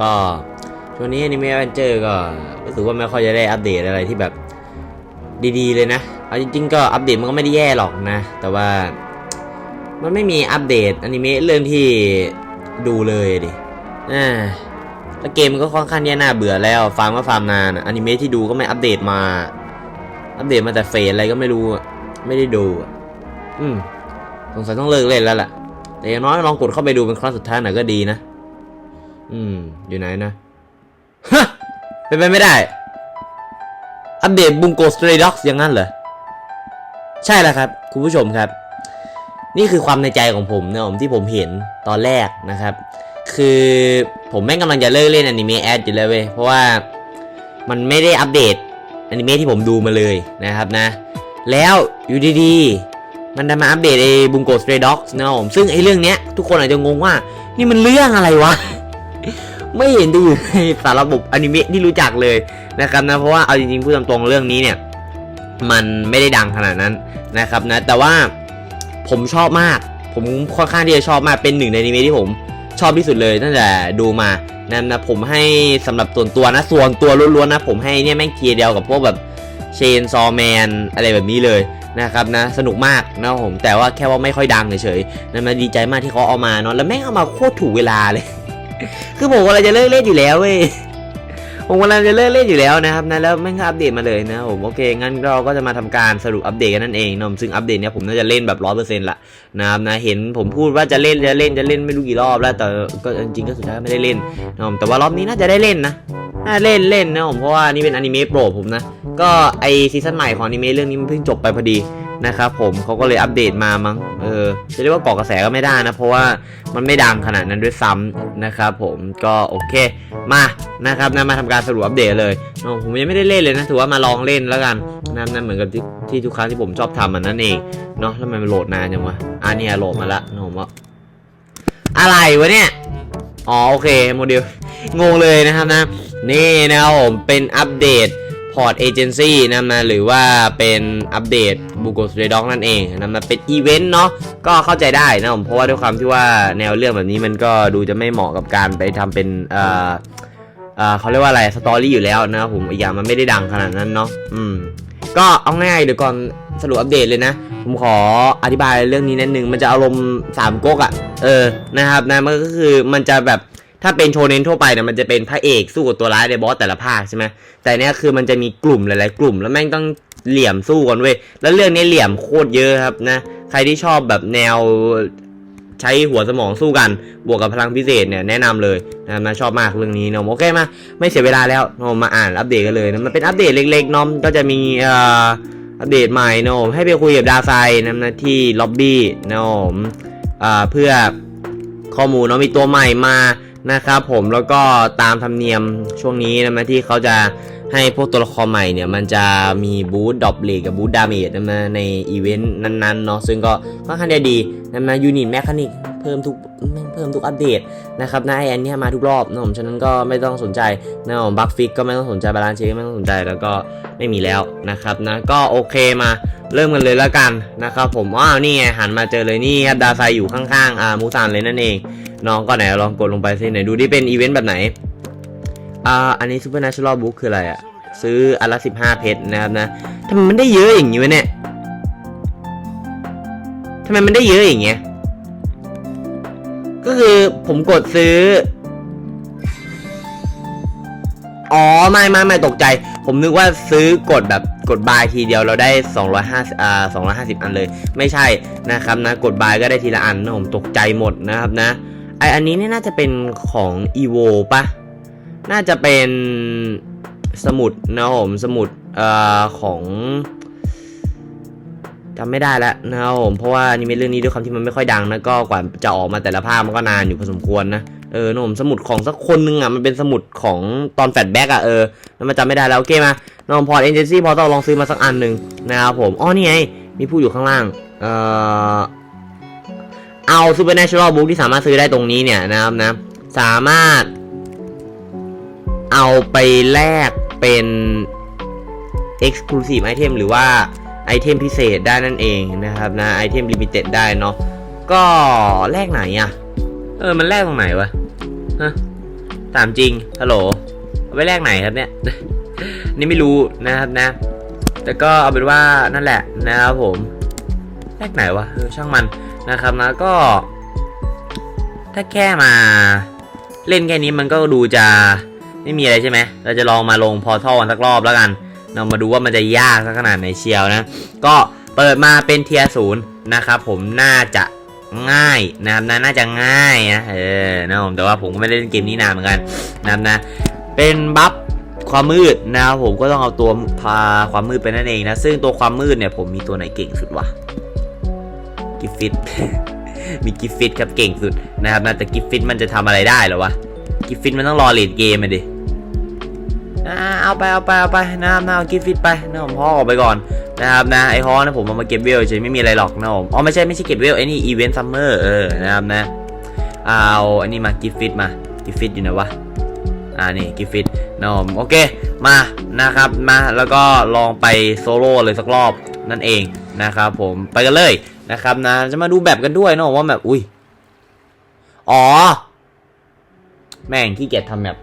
ก็ช่วงนี้อนิเมะแวนเจอร์ก็รู้สึกว่าไม่ค่อยจะได้อัปเดตอะไรที่แบบดีๆเลยนะ เอาจริงๆก็อัปเดตมันก็ไม่ได้แย่หรอกนะ แต่ว่ามันไม่มีอัปเดตอนิเมะเรื่องที่ดูเลยดิอ่าแล้วเกมมันก็ค่อนข้างที่น่าเบื่อแล้วฟาร์มก็ฟาร์มนานอนิเมะที่ดูก็ไม่อัปเดตมา อัปเดตมาแต่เฟซอะไรก็ไม่รู้ ไม่ได้ดู อืม สงสัยต้องเลิกเล่นแล้วล่ะ แต่อย่างน้อยลองกดเข้าไปดูเป็นครั้งสุดท้ายหน่อยก็ดีนะ อืม อยู่ไหนนะ ฮะ เป็นไปไม่ได้ อัปเดตบุงโกสเตรด็อกอย่างนั้นเหรอ ใช่แล้วครับ คุณผู้ชมครับ นี่คือความในใจของผมนะผมที่ผมเห็นตอนแรกนะครับ คือผมแม่งกำลังจะเลิกเล่นอนิเมะแอดอยู่แล้วเว้ย เพราะว่ามันไม่ได้อัปเดตอนิเมะที่ผมดูมาเลยนะครับนะ แล้วอยู่ดีๆ มันได้มาอัปเดตไอ้บุงโกสเตรด็อกนะผมซึ่งไอ้เรื่องเนี้ยทุกคนอาจจะงงว่านี่มันเรื่องอะไรวะ ไม่เห็นจะอยู่ในสารระบบอนิเมะที่รู้จักเลยนะครับนะเพราะว่าเอาจริงๆพูดตามตรงเรื่องนี้เนี่ย มันไม่ได้ดังขนาดนั้นนะครับนะแต่ว่าผมชอบมาก ผมค่อนข้างที่จะชอบมากเป็นหนึ่งในอนิเมะที่ผมชอบที่สุดเลยตั้งแต่ดูมานะนะผมให้สำหรับส่วนตัวนะส่วนตัวล้วนๆนะผมให้เนี่ยแม่งเทียร์เดียวกับพวกแบบเชนซอแมนอะไรแบบนี้เลยนะครับนะสนุกมากนะผมแต่ว่าแค่ว่าไม่ค่อยดังเฉยๆนะมาดีใจมากที่เขาเอามาเนาะแล้วแม่งเอามาโคตรถูกเวลาเลย คือผมกำลังจะเลิกเล่นอยู่แล้วเว้ยผมกำลังจะเลิกเล่นอยู่แล้วนะครับนะแล้วแม่ก็อัปเดตมาเลยนะผมโอเคงั้นเราก็จะมาทำการสรุปอัปเดตกันนั่นเองนอะซึ่งอัปเดตเนี้ยผมน่าจะเล่นแบบร้อยเปอร์เซ็นต์ละนะครับนะเห็นผมพูดว่าจะเล่นจะเล่นจะเล่นไม่รู้กี่รอบแล้วแต่ก็จริงก็สุดท้ายก็ไม่ได้เล่นนะแต่ว่ารอบนี้น่าจะได้เล่นนะน่าเล่นเล่นนะผมเพราะว่านี่เป็นอนิเมะโปรดผมนะก็ไอซีซั่นใหม่ของอนิเมะเรื่องนี้มันเพิ่งจบไปพอดีนะครับผมเขาก็เลยอัปเดตมามั้งเออจะเรียกว่าเกาะกระแสก็ไม่ได้นะ เพราะว่ามันไม่ดังขนาดนั้นด้วยซ้ำนะครับผมก็โอเคมานะครับนะมาทำการสรุปอัปเดตเลยผมยังไม่ได้เล่นเลยนะถือว่ามาลองเล่นแล้วกันนะนั่นเหมือนกับที่ที่ทุกครั้งที่ผมชอบทำมันนั่นเองเนาะแล้วทำไมมันโหลดนานจังวะอะเนี่ยโหลดมาละนะผมว่าอะไรวะเนี่ยอ๋อโอเคโมเดลงงเลยนะครับนะนี่นะครับผมเป็นอัปเดต พอร์ตเอเจนซี่นะมาหรือว่าเป็นอัปเดตบูโกสเตด็อกนั่นเองนะมาเป็นอีเวนต์เนาะก็เข้าใจได้นะผมเพราะว่าด้วยความที่ว่าแนวเรื่องแบบนี้มันก็ดูจะไม่เหมาะกับการไปทำเป็นเอ่อเอ่อเขาเรียกว่าอะไรสตอรี่อยู่แล้วนะผมอีกอย่างมันไม่ได้ดังขนาดนั้นเนาะอืมก็เอาง่ายเดี๋ยวก่อนสรุปอัปเดตเลยนะ ผมขออธิบายเรื่องนี้นิดนึงมันจะอารมณ์สามก๊กอะ่ะเออนะครับนะมันก็คือมันจะแบบ ถ้าเป็นโชเน้นทั่วไปเนี่ยมันจะเป็นพระเอกสู้กับตัวร้ายในบอสแต่ละภาคใช่ไหมแต่เนี้ยคือมันจะมีกลุ่มหลาย ๆ กลุ่ม แล้วแม่งต้องเหลี่ยมสู้กันเว้ยแล้วเรื่องนี้เหลี่ยมโคตรเยอะครับนะใครที่ชอบแบบแนวใช้หัวสมองสู้กันบวกกับพลังพิเศษเนี่ยแนะนำเลยนะครับนะชอบมากเรื่องนี้เนาะโอเคมาไม่เสียเวลาแล้วเรามาอ่านอัปเดตกันเลยนะมันเป็นอัปเดตเล็กๆเนาะก็จะมีเอ่ออัปเดตใหม่เนาะให้ไปคุยกับดาไซนะนะที่ล็อบบี้เนาะอ่าเพื่อข้อมูลเนาะมีตัวใหม่มา นะครับผมแล้วก็ตามธรรมเนียมช่วงนี้นะมที่เขาจะให้พวกตัวละครใหม่เนี่ยมันจะมีบูทดอปเลกกับบูทดาเมจนะมาในอีเวนต์นั้นๆเนาะซึ่งก็ค่อนข้างจะดีนะมายูนิตแมคานิกเพิ่มทุกเพิ่มทุกอัปเดตนะครับนะไออันเนี้ยมาทุกรอบนะผมฉะนั้นก็ไม่ต้องสนใจนะผมบัคฟิกก็ไม่ต้องสนใจบาลานซ์เชคไม่ต้องสนใจแล้วก็ไม่มีแล้วนะครับนะก็โอเคมาเริ่มกันเลยแล้วกันนะครับผมอ้าวนี่ไงหันมาเจอเลยนี่ครับดาไซอยู่ข้างๆอ่ามูซานเลยนั่นเอง น้องก็ไหนลองกดลงไปสิไหนดูดิเป็นอีเวนต์แบบไหนอ่าอันนี้ Supernatural Book คืออะไรอะซื้ออันละ15เพชรนะครับนะทำไมมันได้เยอะอย่างนี้วะเนี่ยทำไมมันได้เยอะอย่างเงี้ยก็คือผมกดซื้อ อ๋อไม่ไม่ไม่ตกใจ ผมนึกว่าซื้อกดแบบกดบายทีเดียวเราได้ 250อ่า250 อันเลย ไม่ใช่นะครับนะ กดบายก็ได้ทีละอันนะผมตกใจหมดนะครับนะ ไออันนี้เนี่ยน่าจะเป็นของ evo ปะน่าจะเป็นสมุดนะผมสมุดเอ่อของจำไม่ได้แล้วนะครับผมเพราะว่านี่เป็นเรื่องนี้ด้วยความที่มันไม่ค่อยดังนะก็กว่าจะออกมาแต่ละภาคมันก็นานอยู่พอสมควรนะเออนะผมสมุดของสักคนนึงอะมันเป็นสมุดของตอนแฟลชแบ็กอะเออแล้วมันจำไม่ได้แล้วโอเคมาน้องพอร์ตเอเจนซี่พอต้องลองซื้อมาสักอันหนึ่งนะครับผมอ๋อนี่ไงมีผู้อยู่ข้างล่างเอ่อ เอา Supernatural Book ที่สามารถซื้อได้ตรงนี้เนี่ยนะครับนะ สามารถ เอาไปแลกเป็น Exclusive Item หรือว่าไอเทมพิเศษได้นั่นเองนะครับนะไอเทมลิมิเต็ดได้เนาะก็แลกไหนอะเออมันแลกตรงไหนวะฮะถามจริงฮัลโหลเอาไปแลกไหนครับเนี่ย นี่ไม่รู้นะครับนะ แต่ก็เอาเป็นว่านั่นแหละนะครับผมแลกไหนวะเออช่างมัน นะครับนะก็ ถ้าแค่มาเล่นแค่นี้มันก็ดูจะไม่มีอะไรใช่ไหม เราจะลองมาลงพอท่อกันสักรอบแล้วกัน เรามาดูว่ามันจะยากสักขนาดไหนเชียวนะ ก็เปิดมาเป็นเทียร์ศูนย์นะครับผมน่าจะง่ายนะครับนะน่าจะง่ายนะเออนะผมแต่ว่าผมก็ไม่ได้เล่นเกมนี้นานเหมือนกันนะครับนะ เป็นบัฟความมืดนะครับผมก็ต้องเอาตัวพาความมืดไปนั่นเองนะ ซึ่งตัวความมืดเนี่ยผมมีตัวไหนเก่งสุดวะ กิฟฟิตมีกิฟฟิตครับเก่งสุดนะครับนะแต่กิฟฟิตมันจะทำอะไรได้หรอวะกิฟฟิตมันต้องรอเลดเกมมาดิอ่าเอาไปเอาไปเอาไปนะครับนะกิฟฟิตไปนะผมพ่อออกไปก่อนนะครับนะไอฮอนะผมเอามาเก็บเวลเฉยไม่มีอะไรหรอกนะผมอ๋อไม่ใช่ไม่ใช่เก็บเวลไอนี่อีเวนต์ซัมเมอร์เออนะครับนะเอาอันนี้มากิฟฟิตมากิฟฟิตอยู่ไหนวะอ่านี่กิฟฟิตนะผมโอเคมานะครับมาแล้วก็ลองไปโซโล่เลยสักรอบนั่นเอง นะครับผมไปกันเลยนะครับนะจะมาดูแบบกันด้วยเนาะว่าแบบอุ้ยอ๋อ แม่งขี้เกียจทำแมป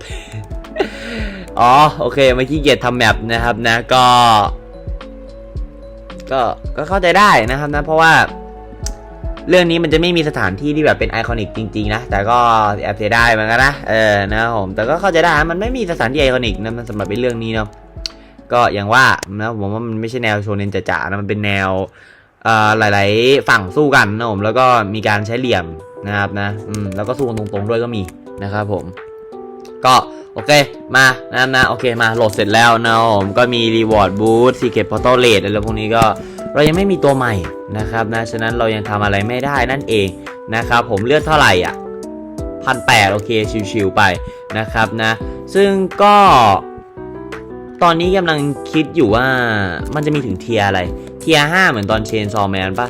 อ๋อโอเคไม่ขี้เกียจทำแมปนะครับนะก็ ก็ก็เข้าใจได้นะครับนะเพราะว่าเรื่องนี้มันจะไม่มีสถานที่ที่แบบเป็นไอคอนิกจริงๆนะ แต่ก็แอบเสียดายเหมือนกันนะ เออ นะผม แต่ก็เข้าใจได้ มันไม่มีสถานที่ไอคอนิกนะมันสำหรับเป็นเรื่องนี้เนาะ ก็อย่างว่านะผมว่ามันไม่ใช่แนวโชเนนจ๋าๆนะมันเป็นแนวอ่อหลาย ๆ ฝั่งสู้กันนะผมแล้วก็มีการใช้เหลี่ยมนะครับนะอืมแล้วก็สู้กันตรงๆด้วยก็มีนะครับผม ก็โอเคมานะนะโอเคมาโหลดเสร็จแล้วนะผมก็มีรีวอร์ดบูธซีเกตพอร์ตเลตอะไรพวกนี้ก็เรายังไม่มีตัวใหม่นะครับนะฉะนั้นเรายังทำอะไรไม่ได้นั่นเองนะครับผมเลือดเท่าไหร่อะพันแปดโอเคชิวๆไปนะครับนะ ซึ่งก็ ตอนนี้กำลังคิดอยู่ว่ามันจะมีถึงเทียอะไร เทียห้าเหมือนตอนเชนซอแมนปะ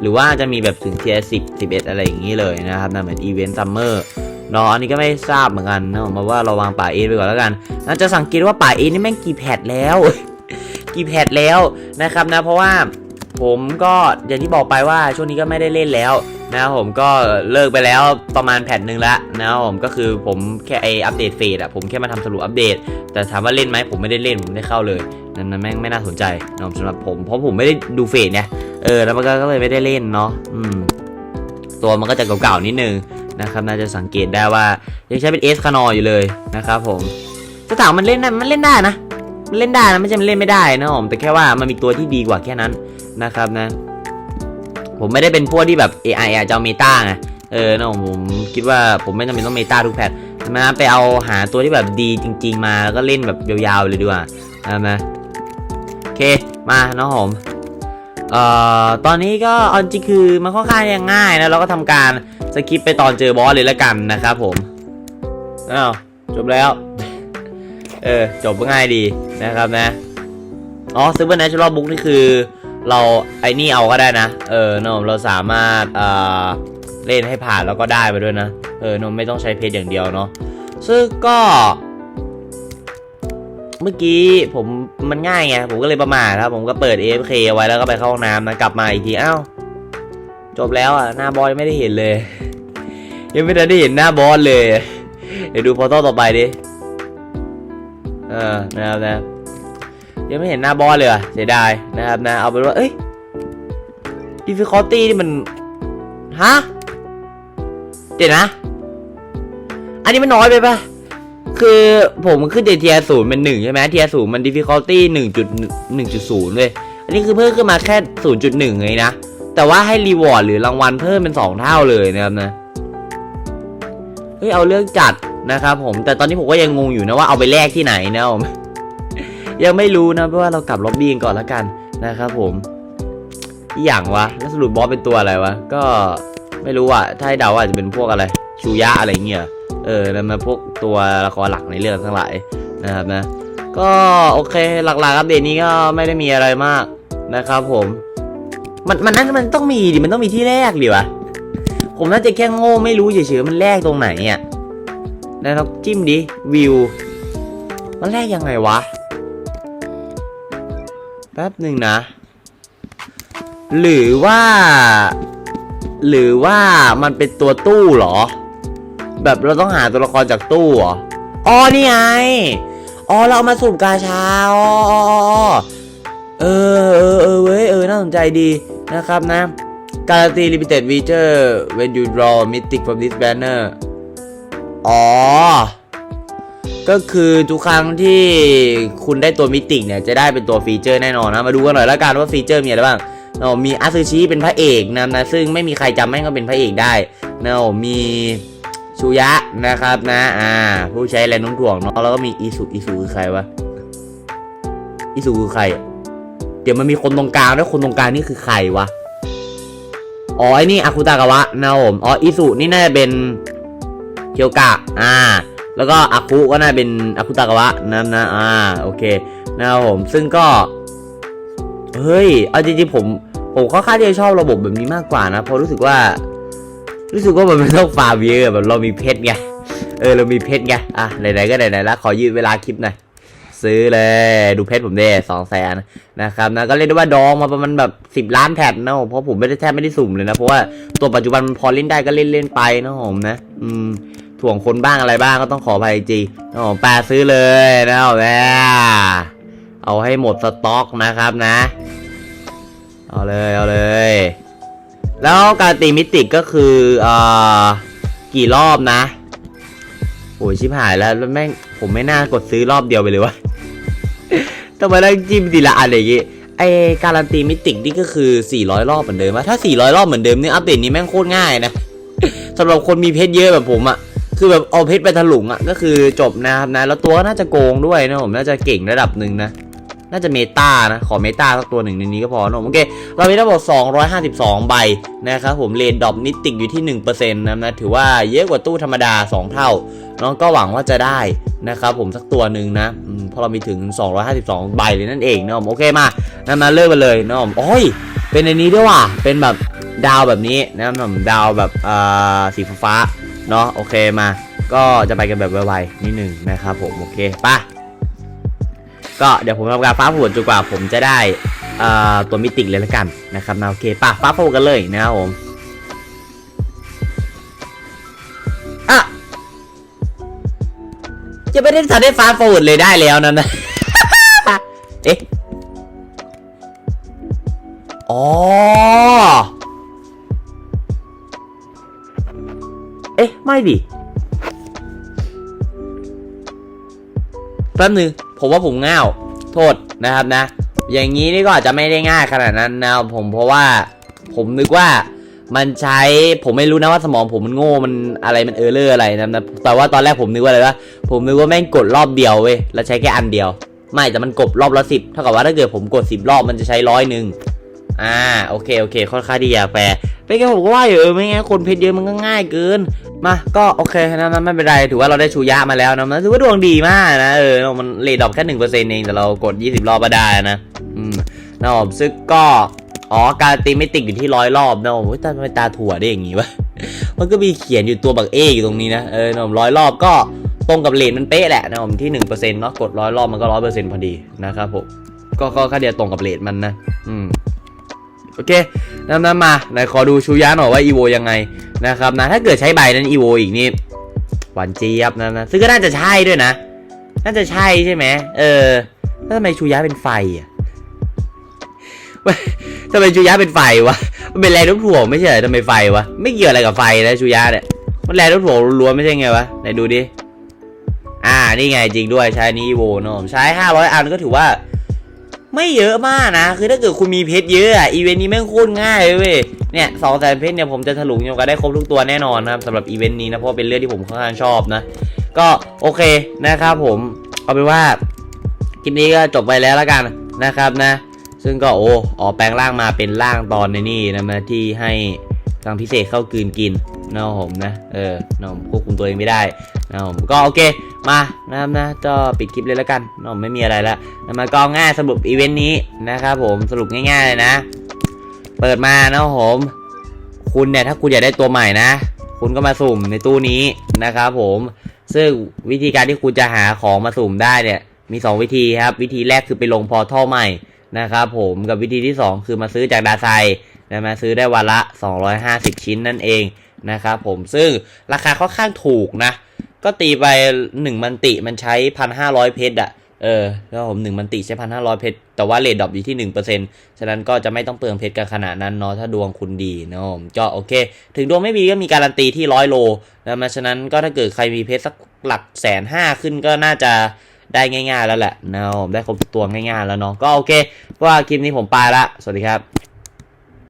หรือว่าจะมีแบบถึงเทียสิบสิบเอ็ดอะไรอย่างนี้เลยนะครับนะเหมือนอีเวนต์ซัมเมอร์เนาะอันนี้ก็ไม่ทราบเหมือนกันนะผมว่าเราวางป่าเอไปก่อนแล้วกันน่าจะสังเกตว่าป่าเอนี่แม่งกี่แพทแล้ว กี่แพทแล้วนะครับนะเพราะว่าผมก็อย่างที่บอกไปว่าช่วงนี้ก็ไม่ได้เล่นแล้ว นะครับผมก็เลิกไปแล้วประมาณแพทหนึ่งละนะครับผมก็คือผมแค่ไออัปเดตเฟสอะผมแค่มาทำสรุปอัปเดต แต่ถามว่าเล่นไหมผมไม่ได้เล่นผมไม่ได้เข้าเลยนั่นนั่นแม่งไม่น่าสนใจนะสำหรับผมเพราะผมไม่ได้ดูเฟสเนี่ยเออแล้วมันก็ก็เลยไม่ได้เล่นเนาะอืมตัวมันก็จะเก่าๆนิดนึงนะครับน่าจะสังเกตได้ว่ายังใช้เป็นเอสคานออยู่เลยนะครับผมจะถามมันเล่นได้มันเล่นได้นะมันเล่นได้นะไม่ใช่มันเล่นไม่ได้นะผมแต่แค่ว่ามันมีตัวที่ดีกว่าแค่นั้นนะครับนะ ผมไม่ได้เป็นพวกที่แบบ AI อาจจะเอาเมตาไงเออนะผมคิดว่าผมไม่จำเป็นต้องเมตาทุกแพทนะไปเอาหาตัวที่แบบดีจริง ๆ มาแล้วก็เล่นแบบยาวๆเลยดีกว่านะมาโอเคมาเนาะผมเอ่อตอนนี้ก็เอาจริงคือมันค่อนข้างยังง่ายนะเราก็ทำการสกิปไปตอนเจอบอสเลยละกันนะครับผมอ้าวจบแล้วเออจบง่ายดีนะครับนะอ๋อ Super Natural Book นี่คือ เราไอ้นี่เอาก็ได้นะ เออนอะเราสามารถเอ่อเล่นให้ผ่านแล้วก็ได้ไปด้วยนะ เออนอะไม่ต้องใช้เพจอย่างเดียวเนาะซึ่งก็ เมื่อกี้ผมมันง่ายไงผมก็เลยประมาทครับ ผมก็เปิด AFK ไว้แล้วก็ไปเข้าห้องน้ำนะกลับมาอีกทีอ้าวจบแล้วอะหน้าบอสไม่ได้เห็นเลย ยังไม่ได้เห็นหน้าบอสเลย เดี๋ยวดูพอต่อต่อไปดิ เออนะครับนะ ยังไม่เห็นหน้าบอสเลยว่ะเสียดายนะครับนะ เอาเป็นว่า เอ้ย difficulty นี่มัน ฮะ เดี๋ยวนะ อันนี้มันน้อยไปปะคือผมขึ้นเทียศูนย์เป็นหนึ่งใช่ไหมเทียศูนย์มัน difficulty หนึ่งจุดหนึ่งจุดศูนย์เลย อันนี้คือเพิ่มขึ้นมาแค่ศูนย์จุดหนึ่งเลยนะ แต่ว่าให้รีวอร์ดหรือรางวัลเพิ่มเป็นสองเท่าเลยนะครับนะ เฮ้ย เอาเรื่องจัดนะครับผม แต่ตอนนี้ผมก็ยังงงอยู่นะว่าเอาไปแลกที่ไหนนะผม ยังไม่รู้นะเพราะว่าเรากลับล็อบบี้กันก่อนแล้วกันนะครับผมอย่างวะแล้วสรุปบอสเป็นตัวอะไรวะก็ไม่รู้อะถ้าให้เดาอาจจะเป็นพวกอะไร ชูยะอะไรเงี้ยเออแล้วมาพวกตัวละครหลักในเรื่องทั้งหลายนะครับนะ ก็โอเคหลักๆอัปเดตนี้ก็ไม่ได้มีอะไรมากนะครับ ผม มันมันนั่นมันต้องมีดิมันต้องมีที่แรกดิวะผมน่าจะแค่โง่ไม่รู้เฉยๆมันแรกตรงไหนอะแล้วเราจิ้มดิวิว มันแรกยังไงวะ แป๊บหนึ่งนะ หรือว่า หรือว่ามันเป็นตัวตู้เหรอ แบบเราต้องหาตัวละครจากตู้เหรออ๋อนี่ไงอ๋อเราเอามาสุ่มกาชาอ๋อเออเออเออเว้ยเออน่าสนใจดีนะครับนะการันตี limited feature when you draw mythic from this banner อ๋อ ก็คือทุกครั้งที่คุณได้ตัวมิติเนี่ยจะได้เป็นตัวฟีเจอร์แน่นอนนะมาดูกันหน่อยล้วกันว่าฟีเจอร์มีอะไรบ้างเนาะมีอาซูชิเป็นพระเอกนะนะซึ่งไม่มีใครจำแม่งก็เป็นพระเอกได้เนาะมีชูยะนะครับนะอ่าผู้ใช้แรงโน้มถ่วงเนาะแล้วก็มีอิสุอิสุคือใครวะอิสุคือใคร เดี๋ยวมันมีคนตรงกลางด้วยคนตรงกลางนี่คือใครวะอ๋อไอ้นี่อาคุตากาวะนะผมอ๋ออิสุนี่น่าจะเป็นเคียวกะอ่า แล้วก็อาคุก็น่าเป็นอาคุตากาวะนั่นนะอ่าโอเคนะครับผมซึ่งก็เฮ้ยเอาจริงๆผมผมค่อนข้างที่จะชอบระบบแบบนี้มากกว่านะเพราะรู้สึกว่า รู้สึกว่ามันไม่ต้องฟาร์มเยอะแบบเรามีเพชรไงเออเรามีเพชรไงอะไหนๆก็ไหนๆแล้วขอยืดเวลาคลิปหน่อยซื้อเลยดูเพชรผมเด้สองแสนนะครับนะก็เรียกได้ว่าดองมาประมาณแบบสิบล้านแผ่นนะเพราะผมไม่ได้แทบไม่ได้สุ่มเลยนะเพราะว่าตัวปัจจุบันมันพอเล่นได้ก็เล่นเล่นไปนะผมนะ อืม ถ่วงคนบ้างอะไรบ้างก็ต้องขออภัยจริงนะผมแปลซื้อเลยนะครับแม่เอาให้หมดสต็อกนะครับนะ เอาเลยเอาเลย แล้วการตีมิติกก็คือเอ่อกี่รอบนะโอ้ยชิบหายแล้วแล้วแม่งผมไม่น่ากดซื้อรอบเดียวไปเลยวะต้องมานั่งจิ้มทีละอันอย่างงี้ไอการันตีมิติกนี่ก็คือ 400 รอบเหมือนเดิมอะถ้า 400 รอบเหมือนเดิมนี่อัปเดตนี้แม่งโคตรง่ายนะสำหรับคนมีเพชรเยอะแบบผมอะ คือแบบเอาเพชรไปถลุงอะก็คือจบนะครับนะ แล้วตัวก็น่าจะโกงด้วยนะผมน่าจะเก่งระดับหนึ่งนะน่าจะเมตานะ ขอเมตาสักตัวหนึ่งในนี้ก็พอนะผมโอเค เรามีทั้งหมด252 ใบนะครับผมเรนดอปนิติกอยู่ที่ 1%นะนะ ถือว่าเยอะกว่าตู้ธรรมดา 2 เท่าน้องก็หวังว่าจะได้นะครับผมสักตัวหนึ่งนะพราะเรามีถึง 252 ใบเลยนั่นเองนะผมโอเคมานะมาเริ่มกันเลยนะผมโอ้ย เป็นในนี้ด้วยว่ะเป็นแบบดาวแบบนี้นะครับผมดาวแบบอ่าสีฟ้า เนาะโอเคมา ก็จะไปกันแบบไวๆนิดหนึ่งนะครับผมโอเคป่ะก็เดี๋ยวผมทำการฟ้าผวนจนกว่าผมจะได้ตัวมิติเลยละกันนะครับนะโอเคป่ะฟ้าโฟกันเลยนะครับผมอะจะไม่ได้ทันได้ฟ้าโฟดเลยได้แล้วนั่นนะเอ๊ะอ๋อ ไม่ดิแป๊บนึงผมว่าผมง่าวโทษนะครับนะ อย่างนี้นี่ก็อาจจะไม่ได้ง่ายขนาดนั้นนะผมเพราะว่าผมนึกว่ามันใช้ผมไม่รู้นะว่าสมองผมมันโง่มันอะไรมันเออร์เลอร์อะไรนะนะแต่ว่าตอนแรกผมนึกว่าอะไรวะผมนึกว่าแม่งกดรอบเดียวเว้ยแล้วใช้แค่อันเดียว ไม่แต่มันกดรอบละสิบเท่ากับว่าถ้าเกิดผมกดสิบรอบมันจะใช้ร้อยหนึ่งอ่าโอเคโอเคค่อนข้างดีอะแปลเป็นไงผมก็ว่าอยู่เออไม่งั้นคนเพชรเยอะมันก็ง่ายเกิน มาก็โอเคนะมันไม่เป็นไรถือว่าเราได้ชูยะมาแล้วนะมันถือว่าดวงดีมากนะเออมันเลดดอกแค่หนึ่งเปอร์เซ็นต์เองแต่เรากดยี่สิบรอบก็ได้นะอืมนะผมซึ่งก็อ๋อการตีไม่ติดอยู่ที่ร้อยรอบนะผมตาทำไมตาถั่วได้อย่างงี้วะมันก็มีเขียนอยู่ตัวบักเออยู่ตรงนี้นะเออนะผมร้อยรอบก็ตรงกับเลนมันเป๊ะแหละนะผมที่หนึ่งเปอร์เซ็นต์เนาะกดร้อยรอบมันก็ร้อยเปอร์เซ็นต์พอดีนะครับผมก็ก็แค่เดียวตรงกับเลนมันนะ อืม โอเคน้ำน้ำมาไหนขอดูชูยะหน่อยว่าอีโวยังไงนะครับนะถ้าเกิดใช้ใบนั้นอีโวอีกนี่หวานเจี๊ยบนะนะซึ่งก็น่าจะใช่ด้วยนะ น่าจะใช่ใช่ไหมเออแล้วทำไมชูยะเป็นไฟอะทำไมชูยะเป็นไฟวะมันเป็นแรงโน้มถ่วงไม่ใช่เหรอทำไมไฟวะไม่เกี่ยวอะไรกับไฟนะชูยะเนี่ยมันแรงโน้มถ่วงล้วนไม่ใช่ไงวะไหนดูดิอ่านี่ไงจริงด้วยใช้นี้อีโวเนอะใช้500อันก็ถือว่า ไม่เยอะมากนะ คือถ้าเกิดคุณมีเพชรเยอะอะอีเวนต์นี้แม่งโคตรง่ายเลยเว้ยเนี่ยสองแสนเพชรเนี่ยผมจะถลุงโยกนได้ครบทุกตัวแน่นอนนะครับสำหรับอีเวนต์นี้นะเพราะเป็นเรื่องที่ผมค่อนข้างชอบนะ ก็โอเคนะครับผมเอาเป็นว่าคลิปนี้ก็จบไปแล้วล้วกันนะครับนะ ซึ่งก็โอ้ออกแปลงร่างมาเป็นร่างตอนในนี่นะมาที่ให้ทางพิเศษเข้ากืนกินนะผมนะเออนะผมควบคุมตัวเองไม่ได้นะผมก็โอเค มานะครับนะก็ปิดคลิปเลยแล้วกันนะไม่มีอะไรแล้วนะมาก็ง่ายสรุปอีเวนต์นี้นะครับผมสรุปง่ายๆเลยนะ เปิดมานะผมคุณเนี่ยถ้าคุณอยากได้ตัวใหม่นะ คุณก็มาสุ่มในตู้นี้นะครับผมซึ่งวิธีการที่คุณจะหาของมาสุ่มได้เนี่ยมี 2 วิธีครับ วิธีแรกคือไปลงพอร์ทัลใหม่นะครับผมกับวิธีที่ 2 คือมาซื้อจากดาไซนะมาซื้อได้วันละ 250 ชิ้นนั่นเองนะครับผมซึ่งราคาค่อนข้างถูกนะ ก็ตีไป1มันติมันใช้1,500เพชรอะเออแล้วผม1มันติใช้1,500เพชรแต่ว่าเรทดรอปอยู่ที่1%ฉะนั้นก็จะไม่ต้องเปลืองเพชรกันขนาดนั้นเนาะถ้าดวงคุณดีเนาะก็โอเค ถึงดวงไม่ดีก็มีการันตีที่100โลนะมาฉะนั้นก็ถ้าเกิดใครมีเพชรสักหลักแสนห้าขึ้นก็น่าจะได้ง่าย ๆ แล้วแหละเนาะได้ครบตัวง่ายๆแล้วเนาะก็โอเคเพราะว่าคลิปนี้ผมไปละสวัสดีครับ